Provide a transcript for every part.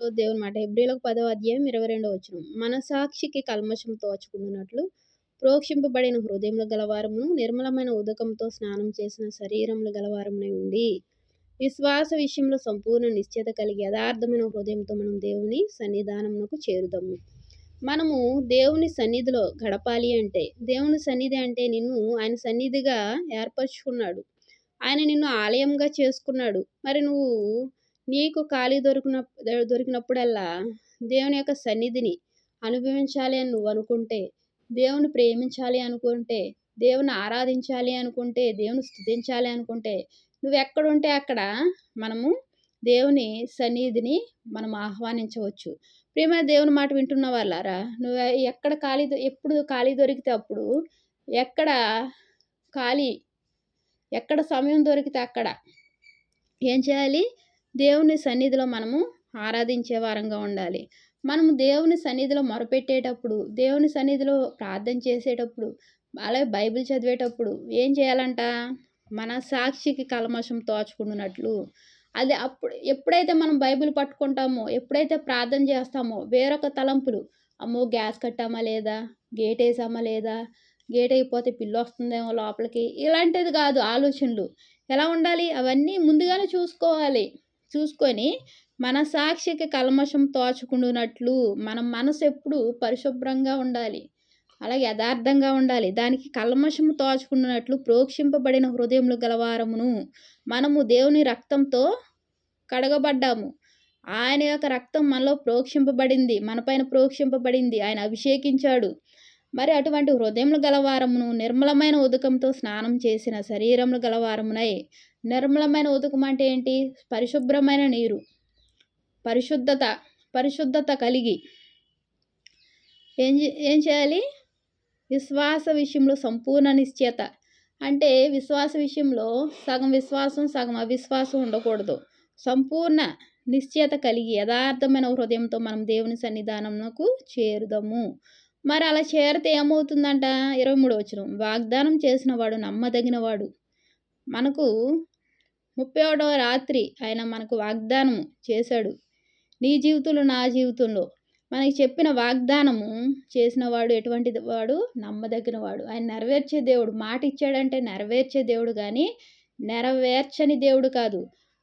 దేవుని మాట. ఎబ్రిలకు పదో అధ్యాయం ఇరవై రెండో వచ్చిన మనసాక్షికి కల్మషం తోచుకున్నట్లు ప్రోక్షింపబడిన హృదయంలో గలవారమును నిర్మలమైన ఉదకంతో స్నానం చేసిన శరీరంలో గలవారమునై ఉండి విశ్వాస విషయంలో సంపూర్ణ నిశ్చేత కలిగి యథార్థమైన హృదయంతో మనం దేవుని సన్నిధానమునకు చేరుదాము. మనము దేవుని సన్నిధిలో గడపాలి అంటే దేవుని సన్నిధి అంటే నిన్ను ఆయన సన్నిధిగా ఏర్పరచుకున్నాడు. ఆయన నిన్ను ఆలయంగా చేసుకున్నాడు. మరి నువ్వు నీకు ఖాళీ దొరికిన దొరికినప్పుడల్లా దేవుని యొక్క సన్నిధిని అనుభవించాలి అని నువ్వు అనుకుంటే దేవుని ప్రేమించాలి అనుకుంటే దేవుని ఆరాధించాలి అనుకుంటే దేవుని స్థుతించాలి అనుకుంటే నువ్వు ఎక్కడుంటే అక్కడ మనము దేవుని సన్నిధిని మనం ఆహ్వానించవచ్చు. ప్రేమ దేవుని మాట వింటున్న వాళ్ళారా నువ్వు ఎక్కడ ఖాళీ ఎప్పుడు ఖాళీ దొరికితే అప్పుడు ఎక్కడ ఖాళీ ఎక్కడ సమయం దొరికితే అక్కడ ఏం చేయాలి? దేవుని సన్నిధిలో మనము ఆరాధించే వారంగా ఉండాలి. మనము దేవుని సన్నిధిలో మొరపెట్టేటప్పుడు దేవుని సన్నిధిలో ప్రార్థన చేసేటప్పుడు అలాగే బైబిల్ చదివేటప్పుడు ఏం చేయాలంట? మన సాక్షికి కలమషం తోచుకుంటున్నట్లు. అది అప్పుడు ఎప్పుడైతే మనం బైబిల్ పట్టుకుంటామో ఎప్పుడైతే ప్రార్థన చేస్తామో వేరొక తలంపులు. అమ్మో గ్యాస్ కట్టామా లేదా? గేట్ వేసామా లేదా? గేట్ అయిపోతే పిల్లు వస్తుందేమో లోపలికి. ఇలాంటిది కాదు ఆలోచనలు. ఎలా ఉండాలి? అవన్నీ ముందుగానే చూసుకోవాలి. చూసుకొని మన సాక్షికి కల్మషం తోచుకుండునట్లు మన మనసు ఎప్పుడు పరిశుభ్రంగా ఉండాలి. అలాగే యథార్థంగా ఉండాలి. దానికి కల్మషము తోచుకున్నట్లు ప్రోక్షింపబడిన హృదయములు గలవారమును మనము దేవుని రక్తంతో కడగబడ్డాము. ఆయన యొక్క రక్తం మనలో ప్రోక్షింపబడింది. మనపైన ప్రోక్షింపబడింది. ఆయన అభిషేకించాడు. మరి అటువంటి హృదయములు గలవారమును నిర్మలమైన ఉదకంతో స్నానం చేసిన శరీరములు గలవారమునై నిర్మలమైన ఉదకం అంటే ఏంటి? పరిశుభ్రమైన నీరు. పరిశుద్ధత పరిశుద్ధత కలిగి ఏం ఏం చేయాలి? విశ్వాస విషయంలో సంపూర్ణ నిశ్చయత. అంటే విశ్వాస విషయంలో సగం విశ్వాసం సగం అవిశ్వాసం ఉండకూడదు. సంపూర్ణ నిశ్చయత కలిగి యథార్థమైన హృదయంతో మనం దేవుని సన్నిధానంకు చేరుదాము. మరి అలా చేరితే ఏమవుతుందంట? ఇరవై మూడు వచ్చిన వాగ్దానం చేసిన వాడు నమ్మదగినవాడు. మనకు ముప్పై ఒకటవ రాత్రి ఆయన మనకు వాగ్దానం చేశాడు. నీ జీవితంలో నా జీవితంలో. మనకి చెప్పిన వాగ్దానము చేసిన వాడు ఎటువంటి వాడు? నమ్మదగిన వాడు ఆయన నెరవేర్చే దేవుడు. మాట ఇచ్చాడంటే నెరవేర్చే దేవుడు కానీ నెరవేర్చని దేవుడు కాదు.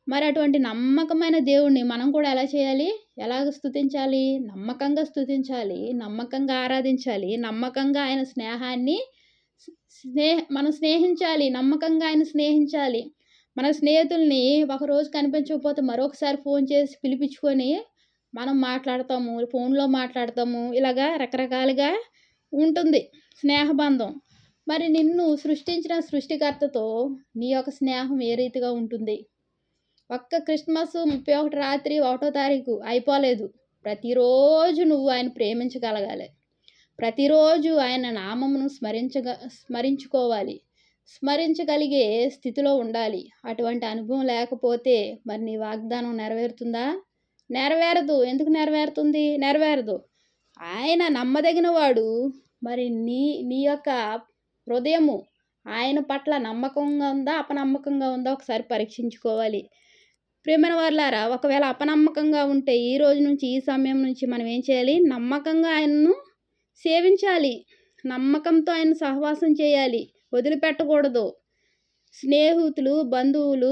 మరి అటువంటి నమ్మకమైన దేవుణ్ణి మనం కూడా ఎలా చేయాలి? ఎలాగ స్థుతించాలి నమ్మకంగా స్థుతించాలి నమ్మకంగా ఆరాధించాలి. నమ్మకంగా ఆయన స్నేహాన్ని స్నేహ మనం స్నేహించాలి. నమ్మకంగా ఆయన స్నేహించాలి. మన స్నేహితుల్ని ఒకరోజు కనిపించకపోతే మరొకసారి ఫోన్ చేసి పిలిపించుకొని మనం మాట్లాడతాము ఫోన్లో మాట్లాడతాము. ఇలాగా రకరకాలుగా ఉంటుంది స్నేహబంధం. మరి నిన్ను సృష్టించిన సృష్టికర్తతో నీ యొక్క స్నేహం ఏ రీతిగా ఉంటుంది? ఒక్క క్రిస్మస్ ముప్పై ఒకటి రాత్రి ఒకటో తారీఖు అయిపోలేదు. ప్రతిరోజు నువ్వు ఆయన ప్రేమించగలగాలి. ప్రతిరోజు ఆయన నామమును స్మరించగ స్మరించుకోవాలి. స్మరించగలిగే స్థితిలో ఉండాలి. అటువంటి అనుభవం లేకపోతే మరి నీ వాగ్దానం నెరవేరుతుందా? నెరవేరదు. ఎందుకు నెరవేరుతుంది? నెరవేరదు. ఆయన నమ్మదగిన వాడు మరి నీ నీ యొక్క హృదయము ఆయన పట్ల నమ్మకంగా ఉందా అపనమ్మకంగా ఉందా? ఒకసారి పరీక్షించుకోవాలి. ప్రేమైన వాళ్ళారా ఒకవేళ అపనమ్మకంగా ఉంటే ఈ రోజు నుంచి ఈ సమయం నుంచి మనం ఏం చేయాలి? నమ్మకంగా ఆయన్ను సేవించాలి. నమ్మకంతో ఆయన సహవాసం చేయాలి. వదిలిపెట్టకూడదు. స్నేహితులు బంధువులు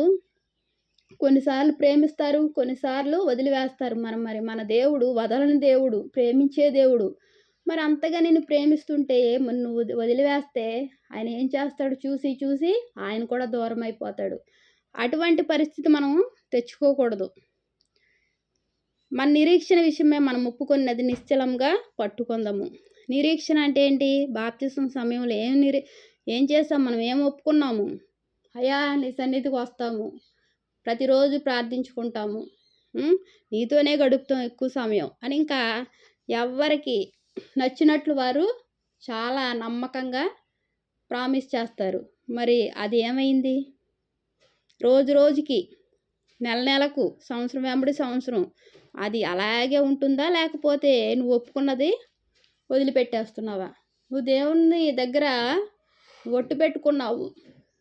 కొన్నిసార్లు ప్రేమిస్తారు కొన్నిసార్లు వదిలివేస్తారు. మనం మరి మన దేవుడు వదలని దేవుడు ప్రేమించే దేవుడు. మరి అంతగా నేను ప్రేమిస్తుంటే నువ్వు వదిలివేస్తే ఆయన ఏం చేస్తాడు? చూసి చూసి ఆయన కూడా దూరం అయిపోతాడు అటువంటి పరిస్థితి మనం తెచ్చుకోకూడదు. మన నిరీక్షణ విషయమే మనం ఒప్పుకున్నది నిశ్చలంగా పట్టుకుందాము. నిరీక్షణ అంటే ఏంటి? బాప్తిసం సమయంలో ఏం నిరీ ఏం చేస్తాం? మనం ఏం ఒప్పుకున్నాము? అయా నీ సన్నిధికి వస్తాము. ప్రతిరోజు ప్రార్థించుకుంటాము. నీతోనే గడుపుతాం ఎక్కువ సమయం అని ఇంకా ఎవరికి నచ్చినట్లు వారు చాలా నమ్మకంగా ప్రామిస్ చేస్తారు. మరి అది ఏమైంది? రోజు రోజుకి నెల నెలకు సంవత్సరం వెంబడి సంవత్సరం. అది అలాగే ఉంటుందా? లేకపోతే నువ్వు ఒప్పుకున్నది వదిలిపెట్టేస్తున్నావా? నువ్వు దేవుని దగ్గర ఒట్టు పెట్టుకున్నావు.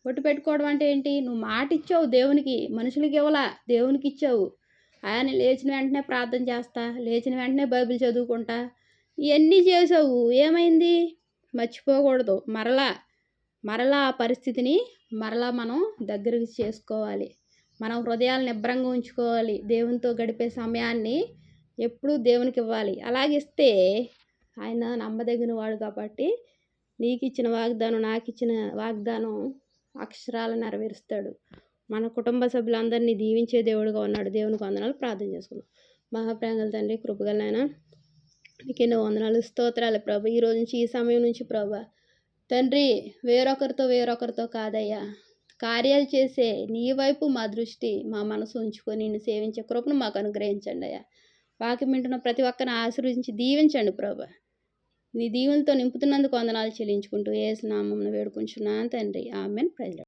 ఒట్టు పెట్టుకోవడం అంటే ఏంటి? నువ్వు మాట ఇచ్చావు దేవునికి మనుషులకి ఇవ్వలా దేవునికి ఇచ్చావు. ఆయన లేచిన వెంటనే ప్రార్థన చేస్తా లేచిన వెంటనే బైబిల్ చదువుకుంటా. ఇవన్నీ చేసావు. ఏమైంది? మర్చిపోకూడదు. మరలా మరలా ఆ పరిస్థితిని మరలా మనం దగ్గరికి చేసుకోవాలి. మనం హృదయాలను నిబ్రంగా ఉంచుకోవాలి. దేవునితో గడిపే సమయాన్ని ఎప్పుడూ దేవునికి ఇవ్వాలి. అలాగిస్తే ఆయన నమ్మదగిన వాడు కాబట్టి నీకు ఇచ్చిన వాగ్దానం నాకు ఇచ్చిన వాగ్దానం అక్షరాలు నెరవేరుస్తాడు. మన కుటుంబ సభ్యులందరినీ దీవించే దేవుడుగా ఉన్నాడు. దేవునికి వందనాలు. ప్రార్థన చేసుకున్నాం మహాప్రేంగల తండ్రి కృపగలైన నీకు ఎన్నో వందనాలు. స్తోత్రాలు ప్రభు. ఈ రోజు నుంచి ఈ సమయం నుంచి ప్రభు తండ్రి వేరొకరితో వేరొకరితో కాదయ్యా. కార్యాలు చేసే నీ వైపు మా దృష్టి మా మనసు ఉంచుకొని నిన్ను సేవించే కృపను మాకు అనుగ్రహించండి అయ్యా. వాకి వింటున్న ప్రతి ఒక్కరిని ఆశీర్వదించి దీవించండి ప్రభా. నీ దీవులతో నింపుతున్నందుకు వందనాలు చెల్లించుకుంటూ ఏ స్నామం వేడుకుంటున్నాను తండ్రి. ఆమెన్. ప్రజలు